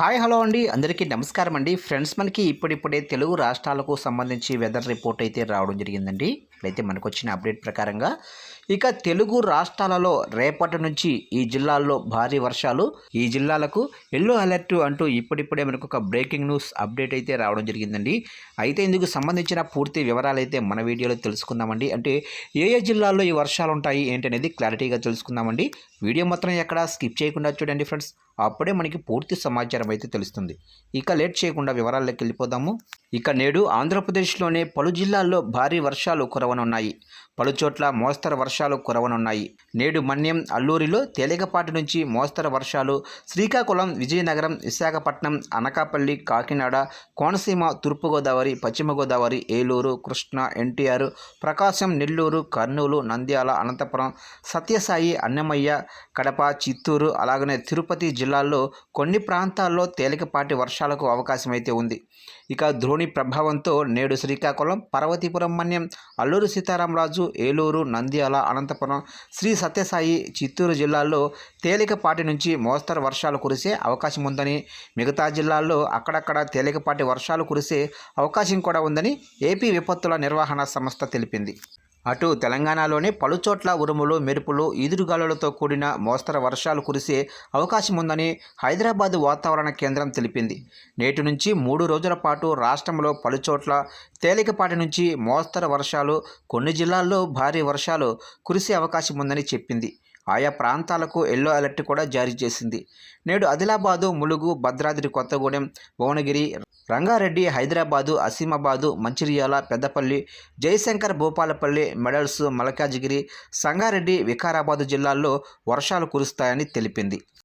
Hi hello అండి. అందరికీ నమస్కారం అండి. ఫ్రెండ్స్ మనకి ఇప్పుడిప్పుడే తెలుగు రాష్ట్రాలకు సంబంధించి వెదర్ రిపోర్ట్ అయితే రావడం జరిగిందండి. అయితే మనకు వచ్చిన అప్డేట్ ప్రకారంగా ఇక తెలుగు రాష్ట్రాలలో రేపటి నుంచి ఈ జిల్లాల్లో భారీ వర్షాలు ఈ జిల్లాలకు ఎల్లో అలర్ట్ అంటూ ఇప్పుడిప్పుడే మనకు ఒక బ్రేకింగ్ న్యూస్ అప్డేట్ అయితే రావడం జరిగిందండి. అయితే ఇందుకు సంబంధించిన పూర్తి వివరాలు అయితే మన వీడియోలో తెలుసుకుందామండి. అంటే ఏ ఏ జిల్లాల్లో ఈ వర్షాలు ఉంటాయి ఏంటనేది క్లారిటీగా తెలుసుకుందామండి. వీడియో మాత్రం ఎక్కడ స్కిప్ చేయకుండా చూడండి ఫ్రెండ్స్. అప్పుడే మనకి పూర్తి సమాచారం అయితే తెలుస్తుంది. ఇక లేట్ చేయకుండా వివరాల్లోకి వెళ్ళిపోదాము. ఇక నేడు ఆంధ్రప్రదేశ్లోనే పలు జిల్లాల్లో భారీ వర్షాలు కురవనున్నాయి. పలు చోట్ల మోస్తరు వర్షాలు కురవనున్నాయి. నేడు మన్యం అల్లూరిలో తేలికపాటి నుంచి మోస్తరు వర్షాలు శ్రీకాకుళం విజయనగరం విశాఖపట్నం అనకాపల్లి కాకినాడ కోనసీమ తూర్పుగోదావరి పశ్చిమ గోదావరి ఏలూరు కృష్ణా ఎన్టీఆర్ ప్రకాశం నెల్లూరు కర్నూలు నంద్యాల అనంతపురం సత్యసాయి అన్నమయ్య కడప చిత్తూరు అలాగనే తిరుపతి జిల్లాల్లో కొన్ని ప్రాంతాల్లో తేలికపాటి వర్షాలకు అవకాశమైతే ఉంది. ఇక ద్రోణి ప్రభావంతో నేడు శ్రీకాకుళం పార్వతీపురం మన్యం అల్లూరు సీతారామరాజు ఏలూరు నంద్యాల అనంతపురం శ్రీ సత్యసాయి చిత్తూరు జిల్లాల్లో తేలికపాటి నుంచి మోస్తరు వర్షాలు కురిసే అవకాశం ఉందని మిగతా జిల్లాల్లో అక్కడక్కడ తేలికపాటి వర్షాలు కురిసే అవకాశం కూడా ఉందని ఏపీ విపత్తుల నిర్వహణ సంస్థ తెలిపింది. అటు తెలంగాణలోని పలుచోట్ల ఉరుములు మెరుపులు ఈదురుగాలులతో కూడిన మోస్తరు వర్షాలు కురిసే అవకాశం ఉందని హైదరాబాద్ వాతావరణ కేంద్రం తెలిపింది. నేటి నుంచి మూడు రోజుల పాటు రాష్ట్రంలో పలుచోట్ల తేలికపాటి నుంచి మోస్తరు వర్షాలు కొన్ని జిల్లాల్లో భారీ వర్షాలు కురిసే అవకాశం ఉందని చెప్పింది. ఆయా ప్రాంతాలకు ఎల్లో అలర్ట్ కూడా జారీ చేసింది. నేడు ఆదిలాబాదు ములుగు భద్రాద్రి కొత్తగూడెం భువనగిరి రంగారెడ్డి హైదరాబాదు అసీమాబాదు మంచిర్యాల పెద్దపల్లి జయశంకర్ భూపాలపల్లి మెడల్స్ మలకాజిగిరి సంగారెడ్డి వికారాబాదు జిల్లాల్లో వర్షాలు కురుస్తాయని తెలిపింది.